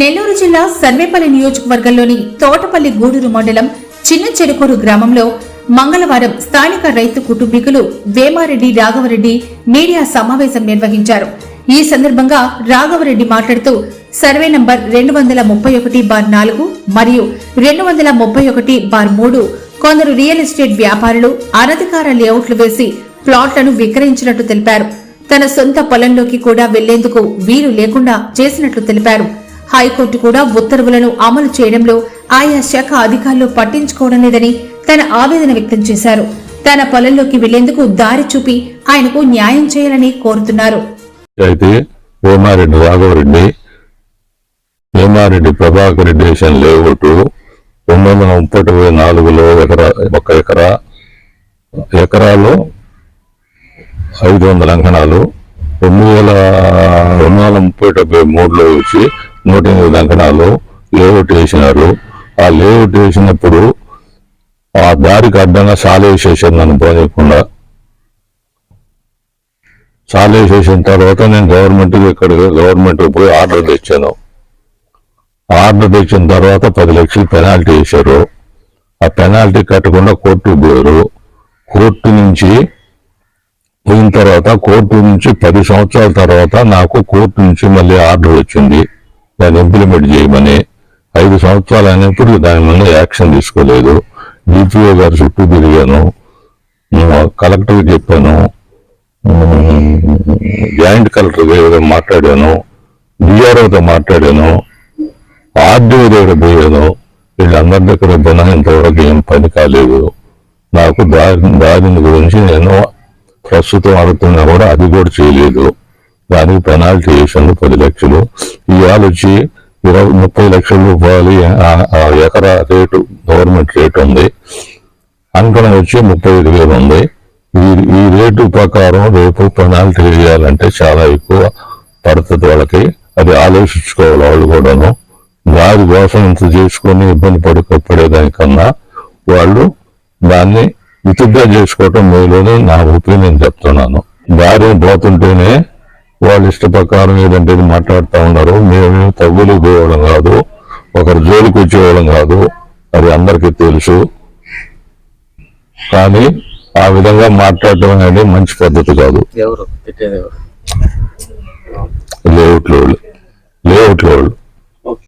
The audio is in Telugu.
నెల్లూరు జిల్లా సర్వేపల్లి నియోజకవర్గంలోని తోటపల్లి గూడూరు మండలం చిన్న చెరుకూరు గ్రామంలో మంగళవారం స్థానిక రైతు కుటుంబీకులు వేమారెడ్డి రాఘవరెడ్డి మీడియా సమావేశం నిర్వహించారు. ఈ సందర్భంగా రాఘవరెడ్డి మాట్లాడుతూ సర్వే నంబర్ రెండు వందల ముప్పై ఒకటి బార్ నాలుగు మరియు రెండు వందల ముప్పై ఒకటి బార్ మూడు కొందరు రియల్ ఎస్టేట్ వ్యాపారులు అనధికార లేఅవుట్లు వేసి ప్లాట్లను విక్రయించినట్టు తెలిపారు. తన సొంత పొలంలోకి కూడా వెళ్ళేందుకు వీలు లేకుండా చేసినట్లు తెలిపారు. హైకోర్టు కూడా ఉత్తర్వులను అమలు చేయడంలో ఆయా శాఖ అధికారులు పట్టించుకోవడం లేదని తన ఆవేదన వ్యక్తం చేశారు. తన పొలంలోకి వెళ్ళేందుకు దారి చూపి ఆయనకు న్యాయం చేయాలని కోరుతున్నారు. అయితే ఓమారెడ్డి రాఘవరెడ్డి ఓమారెడ్డి ప్రభాకర్ రెడ్డి వేసిన లేఅవుట్ రెండు వందల ముప్పై నాలుగులో ఎకరా ఒక ఎకరా ఎకరాలో ఐదు వందల అంకణాలు రెండు వేల రెండు వందల ముప్పై డెబ్బై మూడులో వచ్చి నూట ఎనిమిది అంకణాలు లేఅవుట్ వేసినారు ఆ లేఅవుట్ వేసినప్పుడు ఆ దారికి అడ్డంగా సాలేసేసారు నన్ను పోనీయకుండా చాలా చేసిన తర్వాత నేను గవర్నమెంట్కి ఇక్కడ గవర్నమెంట్కి పోయి ఆర్డర్ తెచ్చాను. ఆర్డర్ తెచ్చిన తర్వాత పది లక్షలు పెనాల్టీ వేశారు. ఆ పెనాల్టీ కట్టకుండా కోర్టు పోయారు. కోర్టు నుంచి పోయిన తర్వాత కోర్టు నుంచి పది సంవత్సరాల తర్వాత నాకు కోర్టు నుంచి మళ్ళీ ఆర్డర్ వచ్చింది. దాన్ని ఇంప్లిమెంట్ చేయమని ఐదు సంవత్సరాలు అయినప్పుడు దాని మీద యాక్షన్ తీసుకోలేదు. డిపిఓ గారు చుట్టూ తిరిగాను. కలెక్టర్కి చెప్పాను. జాయింట్ కలెక్టర్ దగ్గర మాట్లాడాను. డిఆర్ఓతో మాట్లాడాను. ఆర్డీఓ దగ్గర పోయాను. వీళ్ళందరి దగ్గర పోయినా ఇంతవరకు ఏం పని కాలేదు. నాకు దారి దారిని గురించి నేను ప్రస్తుతం అడుగుతున్నా కూడా అది కూడా చేయలేదు. దానికి పెనాల్టీ వేసాను పది లక్షలు. ఇవాళ వచ్చి ఇరవై ముప్పై లక్షల రూపాయలు ఆ- ఎకరా రేటు గవర్నమెంట్ రేట్ ఉంది. అంకణం వచ్చి ముప్పై ఐదు వేలు ఉంది. ఈ ఈ రేటు ప్రకారం రేపు పెనాల్టీ వేయాలంటే చాలా ఎక్కువ పడుతుంది వాళ్ళకి. అది ఆలోచించుకోవాలి వాళ్ళు కూడాను. దాని కోసం ఇంత చేసుకొని ఇబ్బంది పడుకో పడేదానికన్నా వాళ్ళు దాన్ని వితుగ్గా చేసుకోవటం మేలని నా ఒపీనియన్ చెప్తున్నాను. దారిని పోతుంటేనే వాళ్ళ ఇష్ట ప్రకారం ఏదంటే మాట్లాడుతూ ఉన్నారు. మేము తగ్గులు పోవడం కాదు. ఒకరు జోలికి వచ్చేవాళ్ళం కాదు. అది అందరికీ తెలుసు. కానీ ఆ విధంగా మాట్లాడటం అనేది మంచి పద్ధతి కాదు. లేఅవుట్లో వాళ్ళు. లేఅవుట్లో వాళ్ళు.